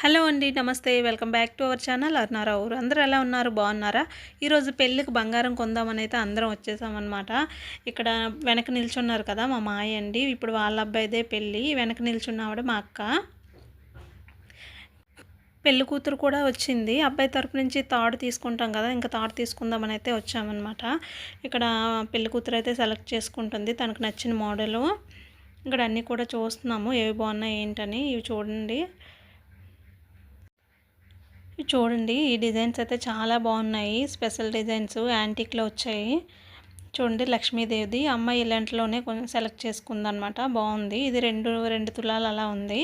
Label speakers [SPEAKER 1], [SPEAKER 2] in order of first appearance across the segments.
[SPEAKER 1] Hello అండి నమస్తే. Welcome back to our channel. అర్నారా ఊరు. అందరూ ఎలా ఉన్నారు? బాగున్నారా? ఈరోజు పెళ్ళికి బంగారం కొందామని అయితే అందరం వచ్చేసామన్నమాట. ఇక్కడ వెనక నిల్చున్నారు కదా మా మాయ అండి. ఇప్పుడు వాళ్ళ అబ్బాయిదే పెళ్ళి. వెనక నిల్చున్నావిడ మా అక్క. పెళ్ళి కూతురు కూడా వచ్చింది. అబ్బాయి తరపు నుంచి తాడు తీసుకుంటాం కదా ఇంకా తాడు తీసుకుందామని అయితే వచ్చామన్నమాట. ఇక్కడ పెళ్ళి కూతురు అయితే సెలెక్ట్ చేసుకుంటుంది. తనకు నచ్చిన మోడలు. ఇక్కడ అన్నీ కూడా చూస్తున్నాము. ఏవి బాగున్నాయి ఏంటని. ఇవి చూడండి. చూడండి ఈ డిజైన్స్ అయితే చాలా బాగున్నాయి. స్పెషల్ డిజైన్స్ యాంటిక్లో వచ్చాయి. చూడండి లక్ష్మీదేవిది. అమ్మాయి ఇలాంటిలోనే కొంచెం సెలెక్ట్ చేసుకుందనమాట. బాగుంది. ఇది రెండు రెండు తులాలు అలా ఉంది.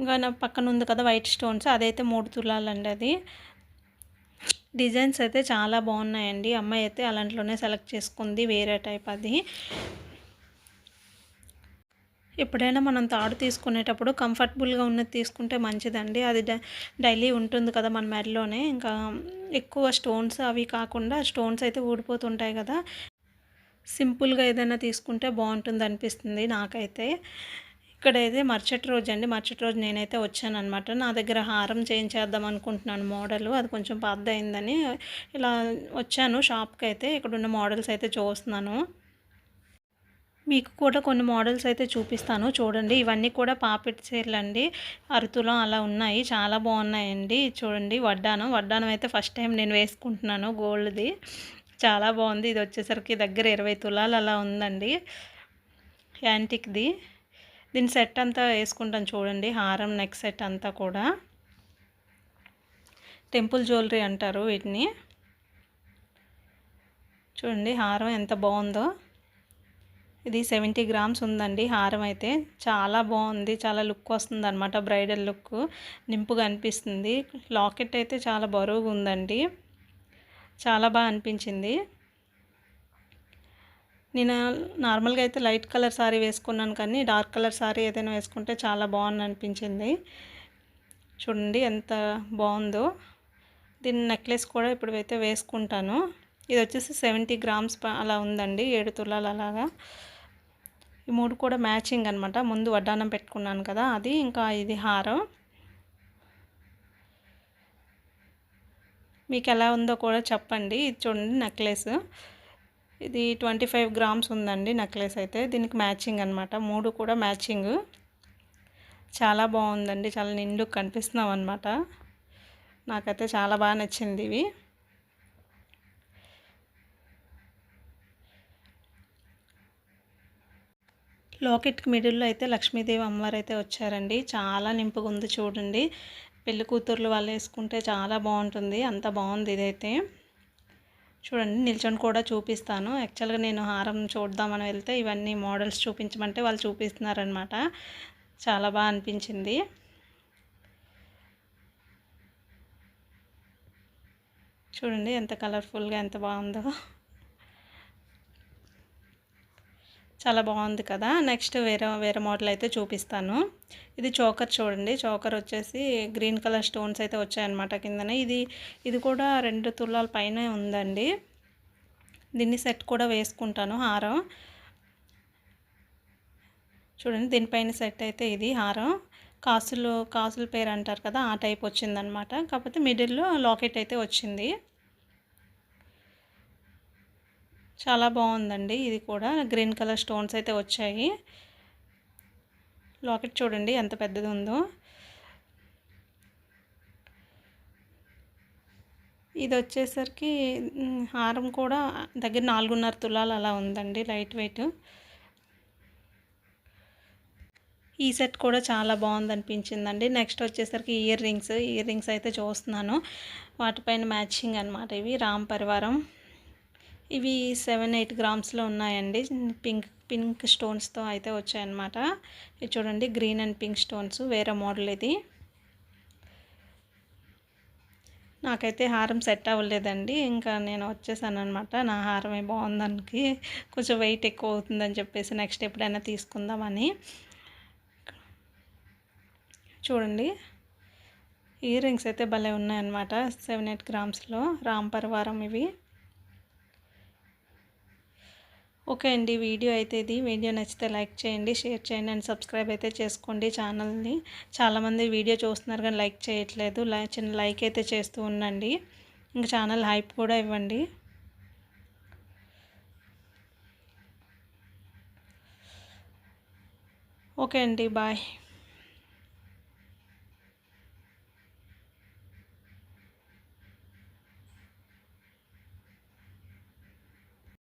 [SPEAKER 1] ఇంకా నా పక్కన ఉంది కదా వైట్ స్టోన్స్ అదైతే మూడు తులాలండి అది. డిజైన్స్ అయితే చాలా బాగున్నాయండి. అమ్మాయి అయితే అలాంటిలోనే సెలెక్ట్ చేసుకుంది. వేరే టైప్ అది. ఎప్పుడైనా మనం తాడు తీసుకునేటప్పుడు కంఫర్టబుల్గా ఉన్నది తీసుకుంటే మంచిదండి. అది డైలీ ఉంటుంది కదా మన మెడలోనే. ఇంకా ఎక్కువ స్టోన్స్ అవి కాకుండా స్టోన్స్ అయితే ఊడిపోతుంటాయి కదా. సింపుల్గా ఏదైనా తీసుకుంటే బాగుంటుంది అనిపిస్తుంది నాకైతే. ఇక్కడైతే మరుసటి రోజు అండి మరుసటి రోజు నేనైతే వచ్చాను అనమాట నా దగ్గర హారం చేయించేద్దాం అనుకుంటున్నాను మోడల్. అది కొంచెం పెద్ద అయిందని ఇలా వచ్చాను షాప్కి అయితే ఇక్కడ ఉన్న మోడల్స్ అయితే చూస్తున్నాను. మీకు కూడా కొన్ని మోడల్స్ అయితే చూపిస్తాను. చూడండి ఇవన్నీ కూడా పాపిట్ చీరలు అండి అరుతులో అలా ఉన్నాయి. చాలా బాగున్నాయండి. చూడండి వడ్డానం. వడ్డానం అయితే ఫస్ట్ టైం నేను వేసుకుంటున్నాను గోల్డ్ది. చాలా బాగుంది. ఇది వచ్చేసరికి దగ్గర ఇరవై తులాలు అలా ఉందండి. యాంటిక్ది. దీని సెట్ అంతా వేసుకుంటాను చూడండి. హారం నెక్ సెట్ అంతా కూడా. టెంపుల్ జ్యువెలరీ అంటారు వీటిని. చూడండి హారం ఎంత బాగుందో. ఇది సెవెంటీ గ్రామ్స్ ఉందండి. హారం అయితే చాలా బాగుంది. చాలా లుక్ వస్తుంది అనమాట బ్రైడల్ లుక్ నింపుగా అనిపిస్తుంది. లాకెట్ అయితే చాలా బరువుగా ఉందండి. చాలా బాగా అనిపించింది. నేను నార్మల్గా అయితే లైట్ కలర్ సారీ వేసుకున్నాను కానీ డార్క్ కలర్ సారీ ఏదైనా వేసుకుంటే చాలా బాగుంది అనిపించింది. చూడండి ఎంత బాగుందో. దీని నెక్లెస్ కూడా ఇప్పుడు అయితే వేసుకుంటాను. ఇది వచ్చేసి సెవెంటీ గ్రామ్స్ అలా ఉందండి. ఏడు తులాలు అలాగా. ఈ మూడు కూడా మ్యాచింగ్ అనమాట ముందు వడ్డానం పెట్టుకున్నాను కదా అది ఇంకా ఇది హారం. మీకు ఎలా ఉందో కూడా చెప్పండి. ఇది చూడండి నెక్లెస్ ఇది ట్వంటీ ఫైవ్ గ్రామ్స్ ఉందండి నెక్లెస్ అయితే. దీనికి మ్యాచింగ్ అనమాట మూడు కూడా మ్యాచింగ్. చాలా బాగుందండి. చాలా నిండు కనిపిస్తున్నాం అనమాట నాకైతే చాలా బాగా నచ్చింది ఇవి. లాకెట్కి మిడిల్లో అయితే లక్ష్మీదేవి అమ్మవారు అయితే వచ్చారండి. చాలా నింపుగా ఉంది చూడండి. పెళ్ళి కూతుర్లు వాళ్ళు వేసుకుంటే చాలా బాగుంటుంది. అంత బాగుంది ఇదైతే. చూడండి నిల్చొని కూడా చూపిస్తాను. యాక్చువల్గా నేను హారం చూద్దామని వెళ్తే ఇవన్నీ మోడల్స్ చూపించమంటే వాళ్ళు చూపిస్తున్నారనమాట చాలా బాగా అనిపించింది. చూడండి ఎంత కలర్ఫుల్గా ఎంత బాగుందో. చాలా బాగుంది కదా. నెక్స్ట్ వేరే వేరే మోడల్ అయితే చూపిస్తాను. ఇది చోకర్ చూడండి. చోకర్ వచ్చేసి గ్రీన్ కలర్ స్టోన్స్ అయితే వచ్చాయన్నమాట కిందనే. ఇది ఇది కూడా రెండు తులాల పైన ఉందండి. దీన్ని సెట్ కూడా వేసుకుంటాను హారం. చూడండి దీనిపైన సెట్ అయితే ఇది హారం. కాసులు కాసుల పేరు అంటారు కదా ఆ టైప్ వచ్చిందనమాట కాకపోతే మిడిల్లో లాకెట్ అయితే వచ్చింది. చాలా బాగుందండి. ఇది కూడా గ్రీన్ కలర్ స్టోన్స్ అయితే వచ్చాయి. లాకెట్ చూడండి ఎంత పెద్దది ఉందో. ఇది వచ్చేసరికి హారం కూడా దగ్గర నాలుగున్నర తులాలు అలా ఉందండి లైట్ వెయిట్. ఈ సెట్ కూడా చాలా బాగుంది అనిపించిందండి నెక్స్ట్ వచ్చేసరికి ఇయర్ రింగ్స్ ఇయర్ రింగ్స్ అయితే చూస్తున్నాను. వాటిపైన మ్యాచింగ్ అనమాట ఇవి రామ్ పరివారం. ఇవి సెవెన్ ఎయిట్ గ్రామ్స్లో ఉన్నాయండి. పింక్ పింక్ స్టోన్స్తో అయితే వచ్చాయన్నమాట. ఇది చూడండి గ్రీన్ అండ్ పింక్ స్టోన్స్. వేరే మోడల్ ఇది. నాకైతే హారం సెట్ అవ్వలేదండి. ఇంకా నేను వచ్చేసాను అనమాట నా హారమే బాగుందానికి. కొంచెం వెయిట్ ఎక్కువ అవుతుందని చెప్పేసి నెక్స్ట్ ఎప్పుడైనా తీసుకుందామని. చూడండి ఇయర్ రింగ్స్ అయితే భలే ఉన్నాయన్నమాట. Seven eight గ్రామ్స్లో. రాంపరవారం ఇవి. ఓకే అండి వీడియో అయితే ఇది. వీడియో నచ్చితే లైక్ చేయండి షేర్ చేయండి అండ్ సబ్స్క్రైబ్ అయితే చేసుకోండి ఛానల్ని. చాలామంది వీడియో చూస్తున్నారు కానీ లైక్ చేయట్లేదు. లై చిన్న లైక్ అయితే చేస్తూ ఉండండి. ఇంకా ఛానల్ హైప్ కూడా ఇవ్వండి. ఓకే అండి బాయ్.